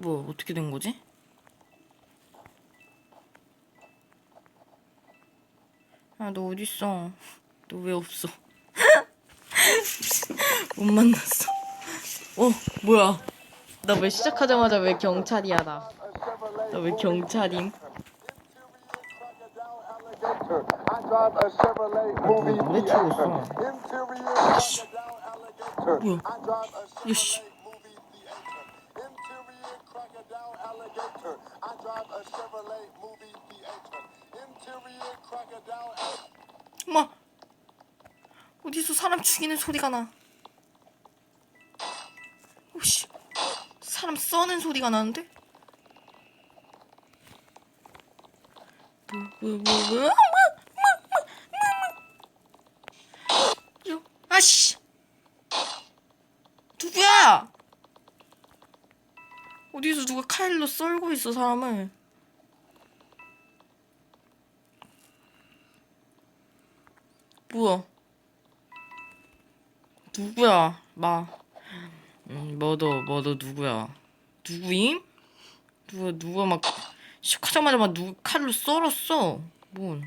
뭐 어떻게 된 거지? 야 너 어딨어? 너 왜 없어? 못 만났어. 어 뭐야? 나 왜 시작하자마자 왜 경찰이야 나? 나 왜 경찰임? 노래 틀고 있어. 뭐야? 야씨. Alligator. I drive a Chevrolet movie theater. Interior crocodile. 엄마 어디서 사람 죽이는 소리가 나? 오씨 사람 써는 소리가 나는데? 뭐뭐뭐뭐 아씨 누구야? 어디서 누가 칼로 썰고 있어 사람을? 뭐야? 누구야? 마. 음, 뭐도 뭐도 누구야? 누구임? 누가 누가 막 시작하자마자 막 누구 칼로 썰었어. 뭔?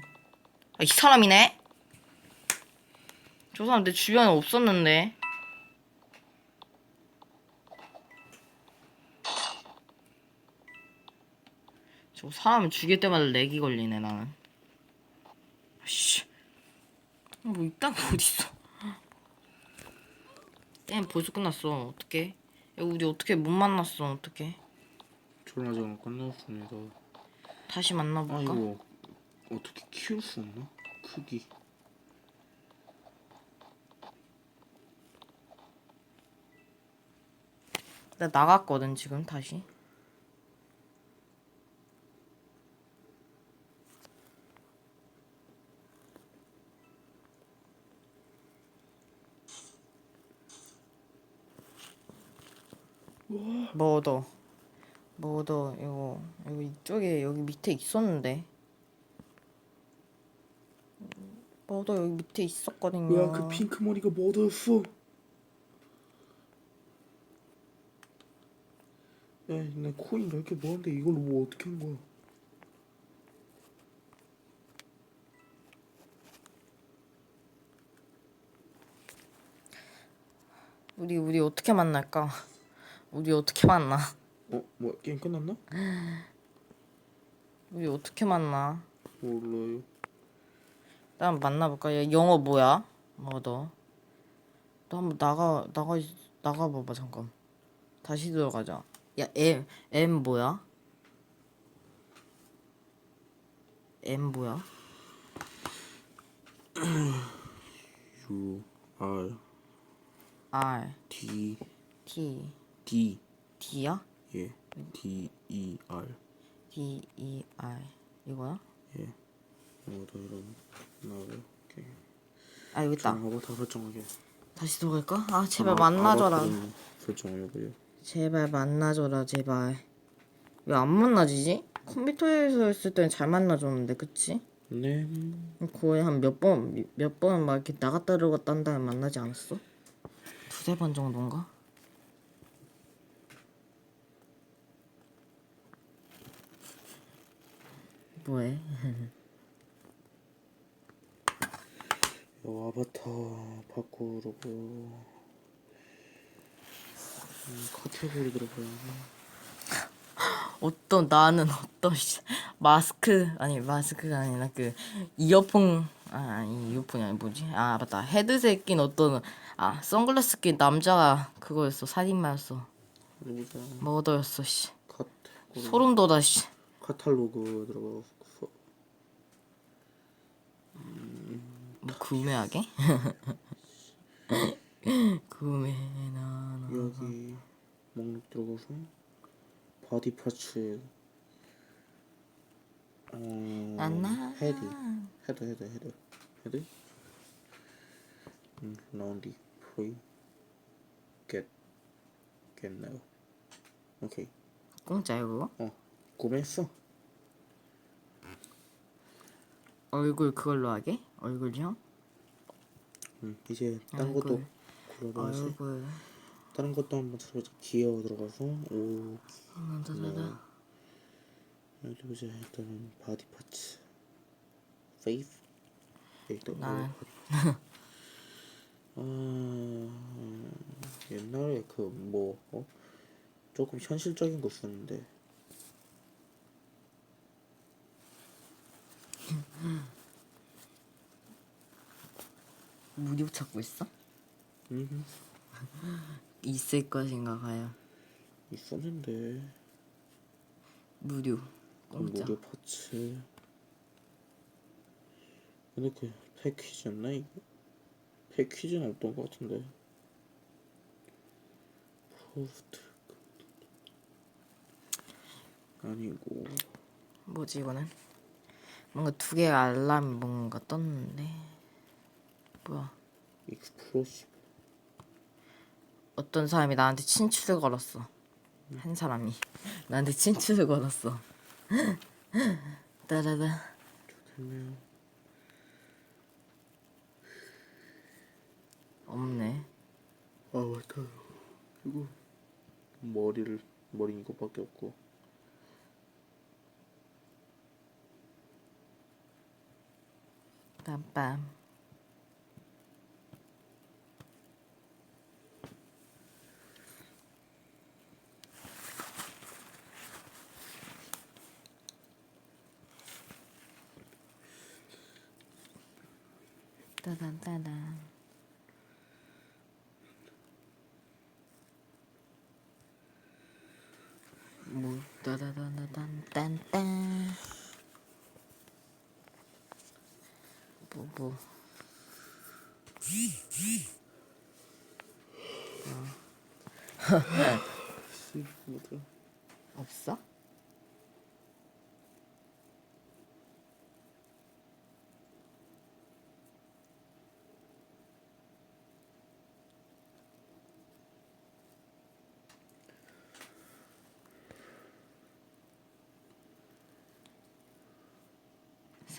아, 이 사람이네? 저 사람 내 주변에 없었는데. 저 사람 죽일 때마다 렉이 걸리네 나는. 씨. 뭐 이딴 거 어딨어? 게임 벌써 끝났어. 어떡해? 야, 우리 어떻게 못 만났어? 어떡해? 전화전화 끝났습니다. 다시 아 만나볼까? 이거 어떻게 키울 수 없나? 크기. 나 나갔거든 지금 다시. 뭐 얻어? 이거 이거 이쪽에 여기 밑에 있었는데. 뭐 얻어 여기 밑에 있었거든요. 뭐야 그 핑크 머리가 뭐 얻었어? 야, 나 코인 이렇게 모았는데 이걸로 뭐 어떻게 한 거야? 우리 우리 어떻게 만날까? 우리 어떻게 만나? 어, 뭐 게임 끝났나? 우리 어떻게 만나? 몰라요. 나 한번 만나볼까? 야, 영어 뭐야? 뭐 너? 너 한번 나가 나가 나가 봐봐 잠깐. 다시 들어가자. 야 M M 뭐야? M 뭐야? U R R D T D D야? 예 D E R D E R 이거야? 예. 뭐더 이런 나와요. 오케이. 아 여기 있다. 전화번호 다 설정하게. 다시 들어갈까? 아 제발 아, 만나줘라. 설정하려고요. 제발 만나줘라 제발. 왜 안 만나지지? 컴퓨터에서 했을 때는 잘 만나줬는데 그치? 네. 거의 한 몇 번, 몇 번 막 이렇게 나갔다 들어갔다 한 다음에 만나지 않았어? 두세 번 정도인가? 뭐해? 요 아바타 바꾸려고. 음, 카테고리 들어가야 어떤 나는 어떤 씨- 마스크 아니 마스크가 아니라 그 이어폰 아 아니 이어폰이 아니 뭐지? 아 맞다. 헤드셋 낀 어떤 아 선글라스 낀 남자가 그거였어. 살인마였어. 머더였어 씨. 카테고리. 소름 돋아 씨 카탈로그 들어가고 뭐 구매하게? 구매나 여기 목록 들어가서 바디 파츠. 어. 헤드. 헤드 헤드 헤드. 헤드? 음 라운디. 프리 겟. 겟나요 오케이. 공짜야 그거? 어 구매했어. 얼굴 그걸로 하게? 얼굴형? 음 이제 다른 것도 얼굴. 골라봐야지. 얼굴. 다른 것도 한번 들어가서 기어 들어가서 오. 하나 어디 보자 일단은 바디 파츠. 페이스 일단 나는- 바디 아 옛날에 그뭐 어? 조금 현실적인 거 쓰는데 무료 찾고 있어? 음 있을 것인가 가요. 있었는데 무료. 공짜. 무료 파츠 근데 그 패키지였나 이거? 패키지는 없던 것 같은데 프로스트 아니고 뭐지 이거는? 뭔가 두 개의 알람이 뭔가 떴는데 뭐야? 익스플로시브 어떤 사람이 나한테 친추를 걸었어. 한 사람이 나한테 친추를 걸었어. 따라다. 좋겠네요 없네. 아 맞다 이거 머리를 머리 이거밖에 없고 빰빰. 따단 따단. 뭐 따다다다단 딴딴. 뭐 뭐. 시푸드 없어?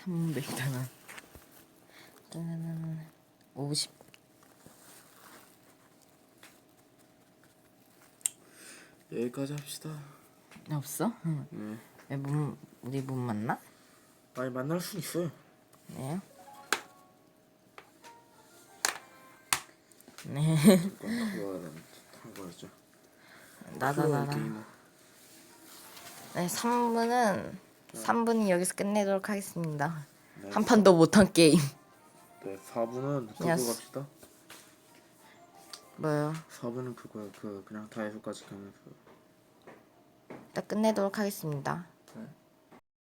삼백만 원. 짜라란. 오십. 여기까지 합시다 없어? 응. 네왜 못, 우리 못 만나? 아니 만날 수 있어요 네. 네. 그거는 거였죠 나다 나다. 네, 3분은 3분이 여기서 끝내도록 하겠습니다. 네. 한 판도 못한 게임. 네 4분은 그거 야스. 갑시다 뭐요? 4분은 그거야 그 그냥 다이소까지 가면서 딱 끝내도록 하겠습니다.